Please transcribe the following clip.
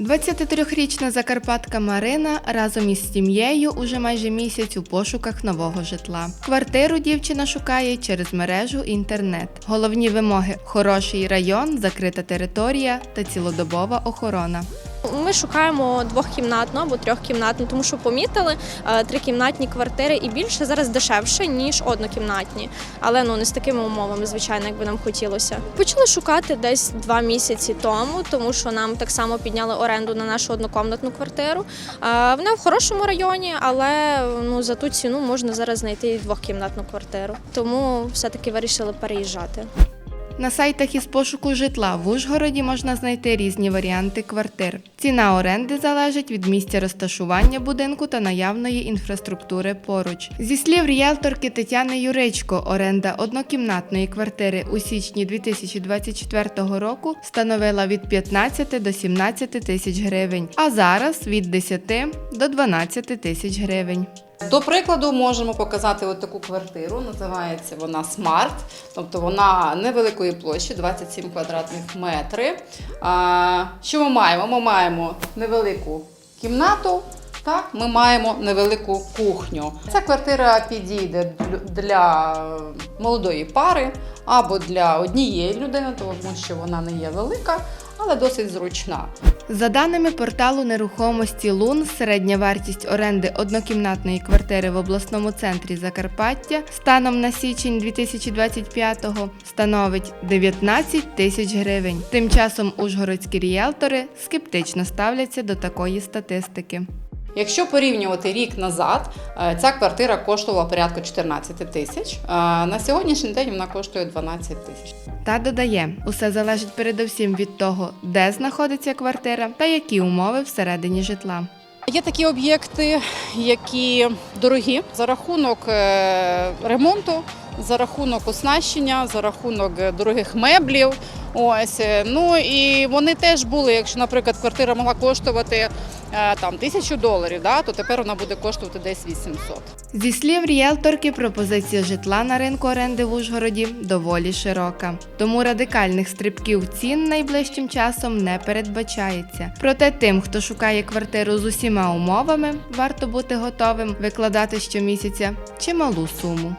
23-річна закарпатка Марина разом із сім'єю уже майже місяць у пошуках нового житла. Квартиру дівчина шукає через мережу інтернет. Головні вимоги хороший район, закрита територія та цілодобова охорона. Ми шукаємо двохкімнатну або трьохкімнатну, тому що помітили е, трикімнатні квартири і більше зараз дешевше ніж однокімнатні, але ну не з такими умовами, звичайно, як би нам хотілося. Почали шукати десь два місяці тому, тому що нам так само підняли оренду на нашу однокомнатну квартиру. Е, Вона в хорошому районі, але ну за ту ціну можна зараз знайти і двохкімнатну квартиру. Тому все-таки вирішили переїжджати. На сайтах із пошуку житла в Ужгороді можна знайти різні варіанти квартир. Ціна оренди залежить від місця розташування будинку та наявної інфраструктури поруч. Зі слів ріелторки Тетяни Юричко, оренда однокімнатної квартири у січні 2024 року становила від 15 до 17 тисяч гривень, а зараз від 10 до 12 тисяч гривень. До прикладу, можемо показати от таку квартиру. Називається вона Смарт, тобто вона невеликої площі, 27 квадратних метрів. Що ми маємо? Ми маємо невелику кімнату. Так, ми маємо невелику кухню. Ця квартира підійде для молодої пари або для однієї людини, тому що вона не є велика, але досить зручна. За даними порталу нерухомості Лун, середня вартість оренди однокімнатної квартири в обласному центрі Закарпаття станом на січень 2025-го становить 19 тисяч гривень. Тим часом ужгородські ріелтори скептично ставляться до такої статистики. Якщо порівнювати рік назад, е, ця квартира коштувала порядку 14 тисяч. е, На сьогоднішній день вона коштує 12 тисяч. Та додає, усе залежить передусім від того, де знаходиться квартира та які умови всередині житла. Є такі об'єкти, які дорогі за рахунок е, ремонту, за рахунок оснащення, за рахунок е, дорогих меблів. Ось е, ну і вони теж були. Якщо, наприклад, квартира могла коштувати е, там тисячу доларів, да, то тепер вона буде коштувати десь 800. Зі слів ріелторки, пропозиція житла на ринку оренди в Ужгороді доволі широка. Тому радикальних стрибків цін найближчим часом не передбачається. Проте тим, хто шукає квартиру з усіма умовами, варто бути готовим викладати щомісяця чималу суму.